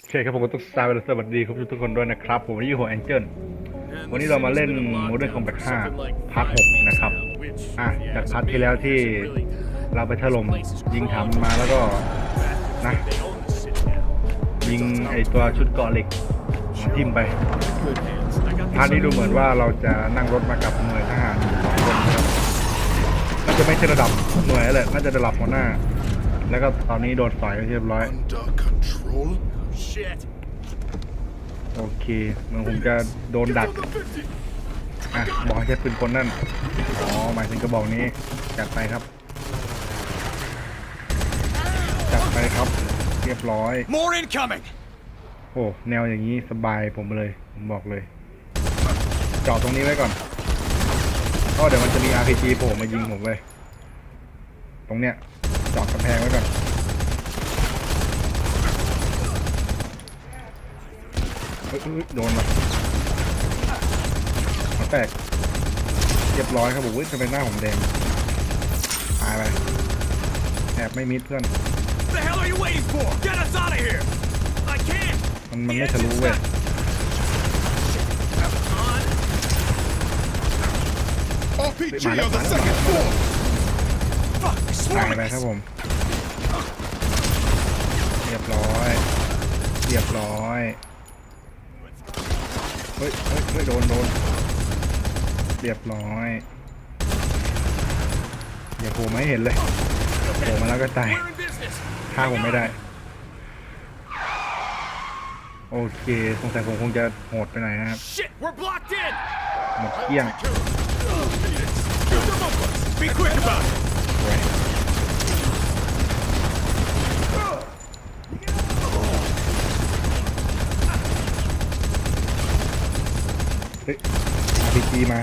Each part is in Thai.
โอเคครับผมก็ต้องสวัสดีสวัสดีครับทุกคนด้วยนะครับ ผมวันนี้อยู่หัวแองเจิลวันนี้เรามาเล่น Modern Combat 5พาร์ท6นะครับ อะ จากพาร์ทที่แล้วที่เราไปถล่มยิงถามมาแล้วก็นะ ยิงไอตัวชุดเกราะเหล็กมาทิ่มไปพาร์ทนี้ดูเหมือนว่าเราจะนั่งรถมากับหน่วยทหารสองคนนะครับน่าจะไม่ใช่ระดับหน่วยแล้วแหละน่าจะระดับหัวหน้า แล้วก็ตอนนี้โดนต่อยไปเรียบร้อย Under control? Shit. โอเคเหมันผมจะโดนดักอะบอกให้ใช้ปืนกลนั่น อ๋อ หมายถึงกระบอกนี้ จัดไปครับ จัดไปครับ เรียบร้อย More incoming. โอ้ แนวอย่างนี้สบายผมเลย ผมบอกเลย จอดตรงนี้ไว้ก่อนก็เดี๋ยวมันจะมี RPG โผล่มายิงผมเลย ตรงเนี้ย จอดกำแพงไว้ก่อน เฮ้ยเฮ้ยโดนมาหัวแตกเรียบร้อยครับผมอุ้ยทำไมหน้าผมแดงตายไปแอบไม่มิดเพื่อน The hell are you waiting for? Get us out of here. I can't. มันมันไม่ทะลุเว้ย On. RPG Mày on the lắm, second floor! Fuck. ตาย Swarming ไป us. ครับผม เรียบร้อย เรียบร้อย เฮ้ยเฮ้ยเฮ้ยโดนโดนเรียบร้อยอย่าโผล่มาให้เห็นเลยโผล่มาแล้วก็ตาย We're in business. ฆ่าผมไม่ได้ โอเคสงสัยผมคงจะโหดไปหน่อยนะครับ Shit. We're blocked in. หมดเกลี้ยง Be quick about it. สวยเฮ้ย RPG มา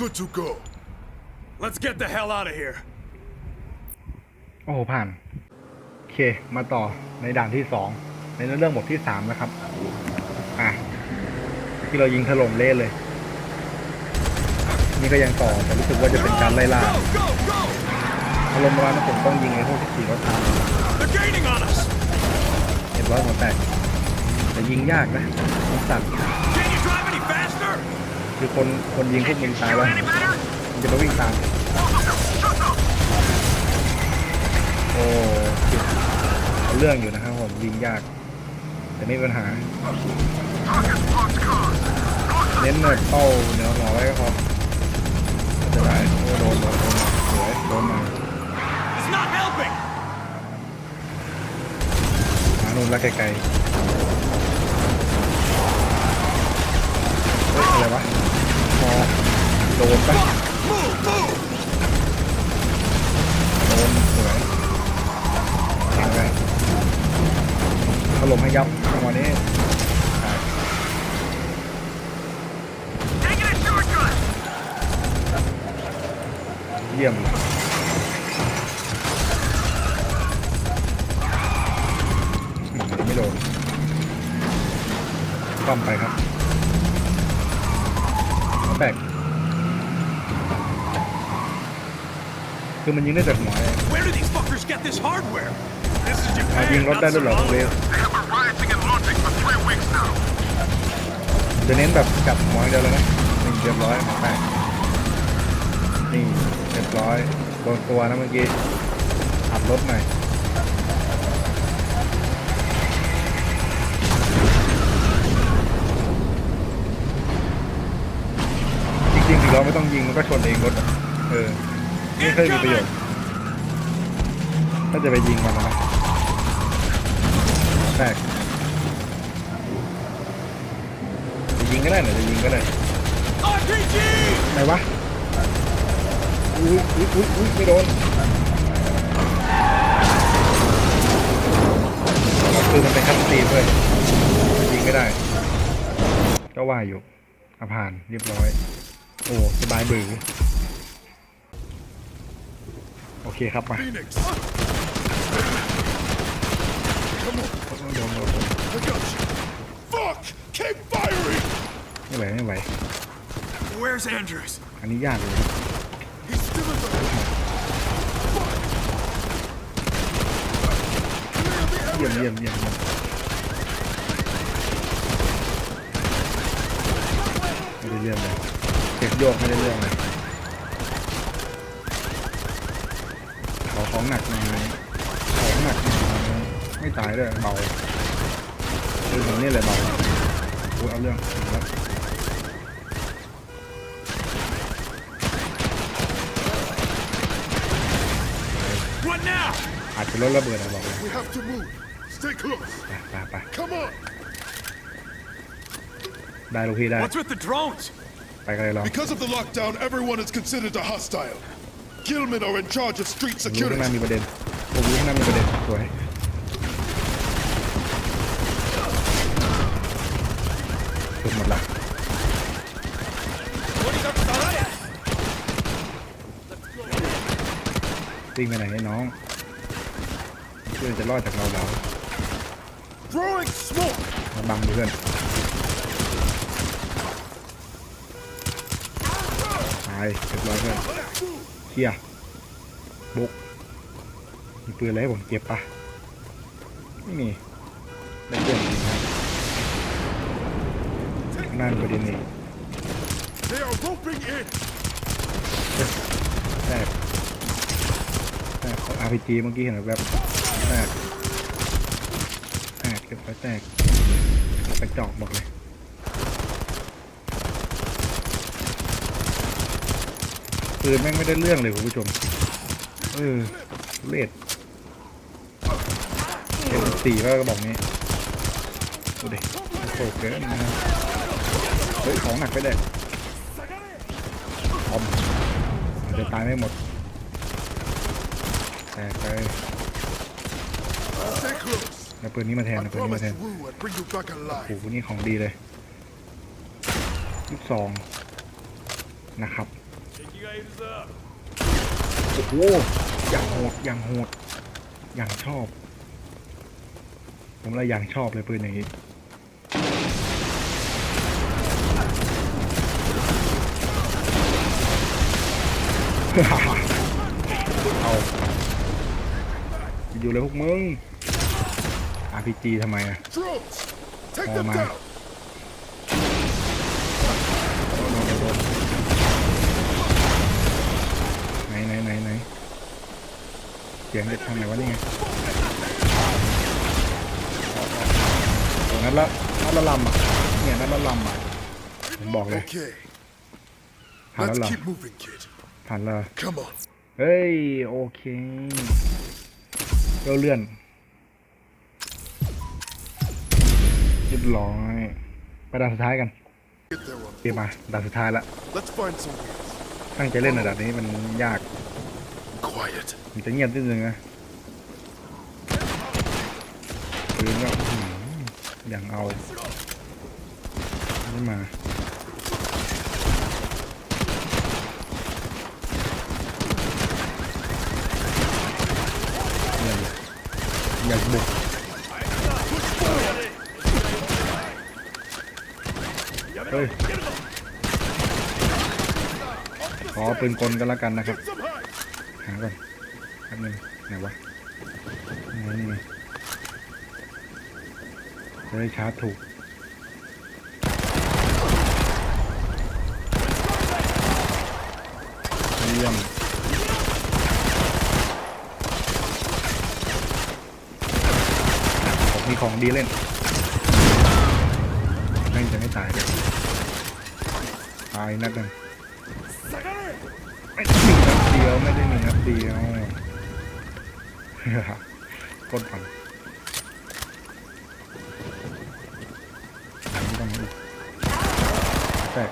Good to go. Let's get the hell out of here. โอ้โหผ่าน โอเค มาต่อในด่านที่สองในเรื่องบทที่สามนะครับ อะ ที่เรายิงถล่มเละเลย นี่ก็ยังต่อ แต่รู้สึกว่าจะเป็นการไล่ล่า Go, go, go. อารมณ์ประมาณนั้นผมต้องยิงไอ้พวกที่ขี่รถตาม They're gaining on us. เรียบร้อยหัวแตกแต่ยิงยากนะมันสั่น Can คือคนคนยิงพวกมึงตายแล้วมันจะมาวิ่งตามโอ้จิตเอาเรื่องอยู่นะครับผมยิงยาก แต่ไม่มีปัญหา เน้นเนิร์ดเป้าเนือหัวไว้ก็พอไม่เป็นไรโอ้โดนโดนโดนสวยโดนมาหาโน่นล้วไกลๆเฮ้ยอะไรวะพอโดนปะโดนสวยตายไปถล่มให้ยับจังหวะนี้เยี่ยมไม่โดนป้อมไปครับ หัวแตกคือมันยิงได้จากหัวเลย Where do these fuckers get this hardware? This is มายิง Japan. รถได้ not ด้วยเหรอเว Somalia. ล They have been rioting and looting for three weeks now. จะเน้นแบบกัดหัวอย่างเดียวเลยนะนี่เรียบร้อยหัวแตกนี่เรียบร้อยโดนตัวนะเมื่อกี้ขับรถหน่อย จริงๆถึงเราไม่ต้องยิงมันก็ชนเองรถอะเออไม่เคยมีประโยชน์ถ้าจะไปยิงมันนะแตกจะยิงก็ได้หน่อยจะยิงก็ได้ไหนวะอุ้ยอุ้ยอุ้ยอุ้ยไม่โดนคือมันเป็นคัตซีนด้วยยิงไม่ได้ ก็ว่าอยู่อาผ่านเรียบร้อย อ้สบายบือโอเคครับมา Phoenix! โดนโดนโดน I got you! Fuck! Keep firing! ไม่ไหวไม่ไหว Where's Andrews? อันนี้ยากเลย He's still in the... Clear the เยี่ยมเยี่ยมเยี่ยมไม่ได้เรื่องเลย เก็บโยกไม่ได้เรื่องเลยขอของหนักหน่อยของหนักหน่อยไม่ตายด้วยเบาคือผมนี่เลยเบาโอ้ยเอาเรื่องถึงแล้ว What now? อาจจะรถระเบิดอะบอกเลย We have to move. Stay close. ไปไปไป Come on. ได้ลูกพี่ได้ What's with the drones? ไปกันเลยลอง Because of the lockdown, everyone is considered a hostile. Gilman are in charge of street ผมรู้ข้างหน้า security. มีประเด็นผมรู้ข้างหน้ามีประเด็นสวยถูกหมดละวิ่งไปไหนไอ้น้อง เพื่อนจะรอดจากเราแล้ว Throwing smoke. มาบังเพื่อน ายเรียบร้อยเพื่อนเคียบุกมีปืนอะไรให้ผมเก็บปะไม่มีได้เพื่อนจริงครับนั่นประเด็นนี้แตกแตกของ RPG เมื่อกี้เห็นแบบแตกแตกเก็บไว้แตกไปจอกบอกเลย ปืนแม่งไม่ได้เรื่องเลยคุณผู้ชม เออเลดเอ็มสี่ก็กระบอกนี้ดูดิโอ้โหเกินนะเฮ้ยของหนักไปเลยออมจะตายไม่หมดแต่ไปแล้วปืนนี้มาแทนนะปืนนี้มาแทนโอ้โหนี่ของดีเลยลูกซองนะครับ โอ้โหอย่างโหดอย่างโหดอย่างชอบ ผมเลยอย่างชอบเลยปืนอย่างนี้เอาอยู่เลยพวกมึง RPG ทำไมอะ Drones. Take Oh, them man. ไหนไหนไหนไหนเสียงเด็ดทางไหนวะนี่ไงโอ้นัดละนัดละลำอะเนี่ยนัดละลำอะผมบอกเลยผ่านแล้ว Let's เหรอผ่านแล้วเฮ้ยโอเคเราเลื่อนเรียบร้อยไปด่านสุดท้ายกันเตรียมมาด่านสุดท้ายละตั้งใจเล่นในด่านนี้มันยาก Quiet. มันจะเงียบนิดนึงนะปืนก็อื้อหืออย่างเอาไม่มา อยากอยากบุก เฮ้ย ขอปืนกลกันแล้วกันนะครับ Some height. หาก่อนแป๊บนึง ไหนวะไหนนี่ไงจะได้ชาร์จถูกเยี่ยมผมมีของดีเล่นแม่งจะไม่ตายเลยตายนัดหนึ่งไม่ได้หนึ่งนัดเดียว ไม่ได้หนึ่งนัดเดียว ก้นพังอันนี้ต้องอีกแต่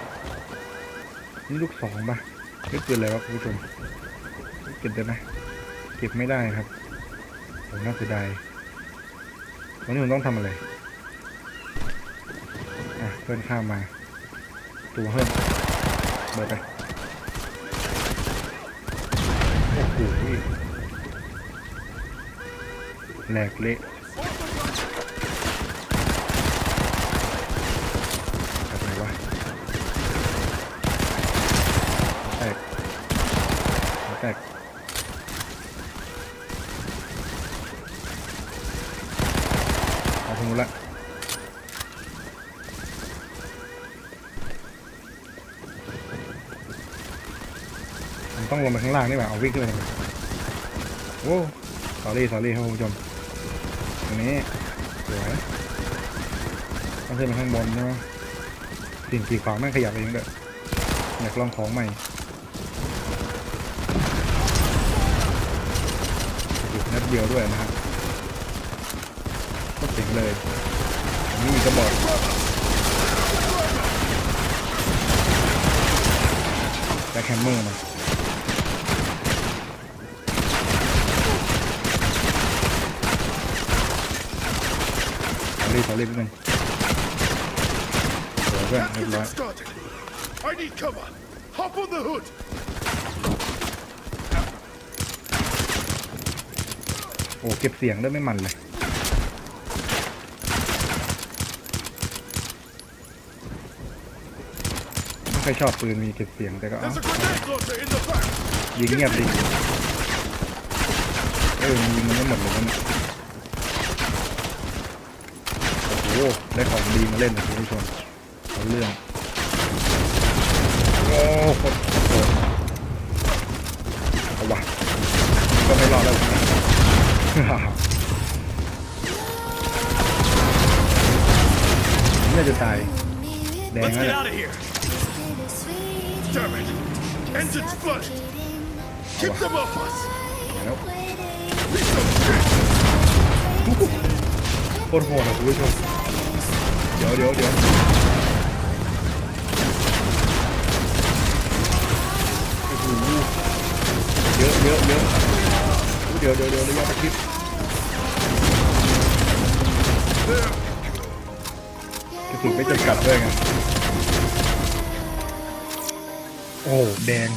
นี่ลูกสองป่ะไม่เกินเลยวะคุณผู้ชมเก็บได้ไหมเก็บไม่ได้ครับผมน่าเสียดายวันนี้ผมต้องทำอะไรอะเพื่อนข้ามมา ตัวเพิ่มเบิดไปโอ้โห แหลกเละแบบไหนวะแตกแตกนู้นละผมต้องลงไปข้างล่างนี่หว่าเอาวิ่งขึ้นไปโอ้สอรี่สอรี่ครับคุณผู้ชม ตรงนี้สวยต้องขึ้นไปข้างบนใช่ไหมสิ่งกีดขวางแม่งขยับเองด้วยอยากลองของใหม่หยุดนัดเดียวด้วยนะครับก็เจ๋งเลยนนี่มีกระบอกแบ็คแฮมเมอร์มา สอรี่สอรี่นิดนึงสวยเพื่อน Let's เรีย get บร้อย them started. I need cover. Hop on the hood. โอ้เก็บเสียงได้ไม่มันเลย ไม่ค่อยชอบปืนมีเก็บเสียงแต่ก็เอา There's a grenade launcher in the back. ยิงเงียบดิเออยิงมันไม่หมดเลยนะเนี่ยโอ้โห ได้ของดีมาเล่นนะคุณผู้ชมเอาเรื่อง โอ้โหโคตรโหดเอาวะก็ไม่รอดแล้วน่าจะตาย แดง Let's แล้ว get เนี่ย out of here. Damn it. Engine's flooded. Keep them off us. แล้ว Piece of shit. โคตรโหดอะคุณผู้ชม เดี๋ยวเดี๋ยวเดี๋ยวโอ้โหเยอะเยอะเยอะอู้เดี๋ยวเดี๋ยวเดี๋ยวระยะประชิดกระสุนไม่จำกัดด้วยไงโอ้แดง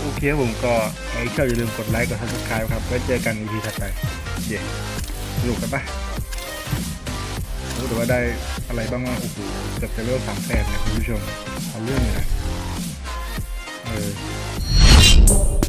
โอเคครับผมก็ไอ้เจ้าอย่าลืมกดไลค์กด subscribe ครับไว้เจอกัน EP ถัดไปเย้สนุกกันปะ รู้แต่ว่าได้อะไรบ้างว่าโอ้โหเกือบจะเลิกสามแสนเนี่ยคุณผู้ชมเอาเรื่องเลยนะเออ